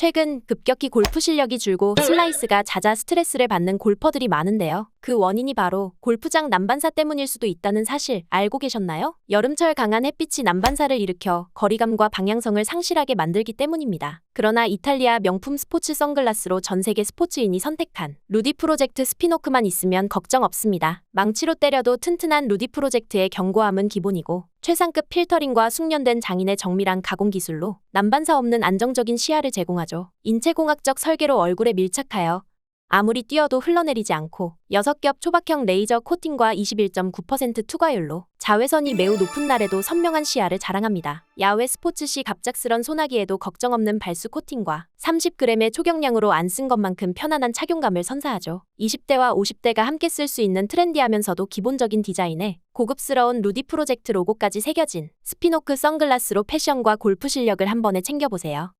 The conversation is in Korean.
최근 급격히 골프 실력이 줄고 슬라이스가 잦아 스트레스를 받는 골퍼들이 많은데요. 그 원인이 바로 골프장 난반사 때문일 수도 있다는 사실 알고 계셨나요? 여름철 강한 햇빛이 난반사를 일으켜 거리감과 방향성을 상실하게 만들기 때문입니다. 그러나 이탈리아 명품 스포츠 선글라스로 전 세계 스포츠인이 선택한 루디 프로젝트 스피노크만 있으면 걱정 없습니다. 망치로 때려도 튼튼한 루디 프로젝트의 견고함은 기본이고 최상급 필터링과 숙련된 장인의 정밀한 가공 기술로 난반사 없는 안정적인 시야를 제공하죠. 인체공학적 설계로 얼굴에 밀착하여 아무리 뛰어도 흘러내리지 않고 6겹 초박형 레이저 코팅과 21.9% 투과율로 자외선이 매우 높은 날에도 선명한 시야를 자랑합니다. 야외 스포츠 시 갑작스런 소나기에도 걱정 없는 발수 코팅과 30g의 초경량으로 안 쓴 것만큼 편안한 착용감을 선사하죠. 20대와 50대가 함께 쓸 수 있는 트렌디하면서도 기본적인 디자인에 고급스러운 루디 프로젝트 로고까지 새겨진 스피노크 선글라스로 패션과 골프 실력을 한 번에 챙겨보세요.